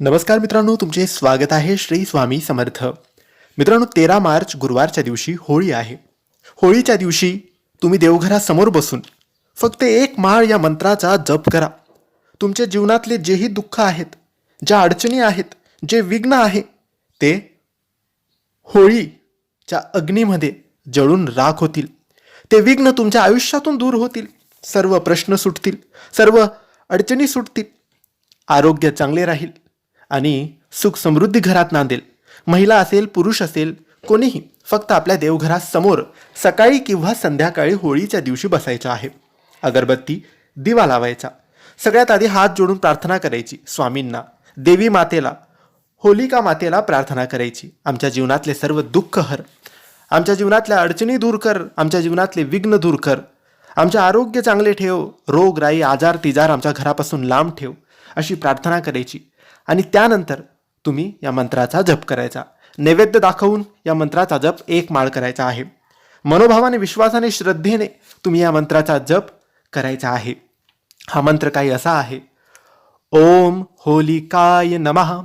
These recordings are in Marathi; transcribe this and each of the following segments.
नमस्कार मित्रांनो तुमचे स्वागत आहे श्री स्वामी समर्थ. मित्रांनो तेरा मार्च गुरुवारच्या दिवशी होळी आहे. होळीच्या दिवशी तुम्ही देवघरासमोर बसून फक्त एक माळ या मंत्राचा जप करा. तुमच्या जीवनातले जेही दुःख आहेत ज्या अडचणी आहेत जे विघ्न आहे ते होळीच्या अग्नीमध्ये जळून राख होतील. ते विघ्न तुमच्या आयुष्यातून दूर होतील. सर्व प्रश्न सुटतील. सर्व अडचणी सुटतील. आरोग्य चांगले राहील. आणि सुख समृद्धी घरात नांदेल. महिला असेल पुरुष असेल कोणीही फक्त आपल्या देवघरासमोर सकाळी किंवा संध्याकाळी होळीच्या दिवशी बसायचं आहे. अगरबत्ती दिवा लावायचा. सगळ्यात आधी हात जोडून प्रार्थना करायची स्वामींना. देवी मातेला होलिका मातेला प्रार्थना करायची. आमच्या जीवनातले सर्व दुःख हर. आमच्या जीवनातल्या अडचणी दूर कर. आमच्या जीवनातले विघ्न दूर कर. आमचे आरोग्य चांगले ठेव. रोग राई आजार तिजार आमच्या घरापासून लांब ठेव. अशी प्रार्थना करायची. आणि त्यानंतर तुम्ही या मंत्राचा जप करायचा. नैवेद्य दाखवून या मंत्राचा जप एक माळ करायचा आहे. मनोभावाने विश्वासाने श्रद्धेने तुम्ही या मंत्राचा जप करायचा आहे. हा मंत्र काही असा आहे. ओम होलिकाय नमः.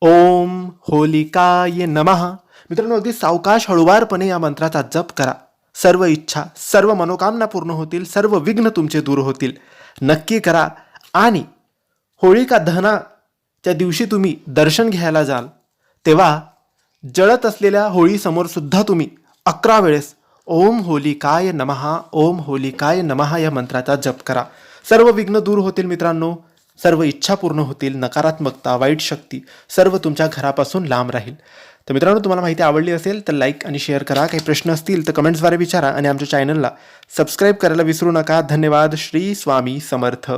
ओम होलिकाय नमः. मित्रांनो अगदी सावकाश हळुवारपणे या मंत्राचा जप करा. सर्व इच्छा सर्व मनोकामना पूर्ण होतील सर्व विघ्न तुमचे दूर होतील. नक्की करा. आणि होळिका त्या दिवशी तुम्ही दर्शन घ्यायला जाल तेव्हा जळत असलेल्या होळीसमोर सुद्धा तुम्ही अकरा वेळेस ओम होलिकाय नमहा ओम होलिकाय नमहा या मंत्राचा जप करा. सर्व विघ्न दूर होतील मित्रांनो सर्व इच्छा पूर्ण होतील नकारात्मकता वाईट शक्ती सर्व तुमच्या घरापासून लांब राहील. तर मित्रांनो तुम्हाला माहिती आवडली असेल तर लाईक आणि शेअर करा. काही प्रश्न असतील तर कमेंट्सद्वारे विचारा आणि आमच्या चॅनलला सबस्क्राईब करायला विसरू नका. धन्यवाद. श्री स्वामी समर्थ.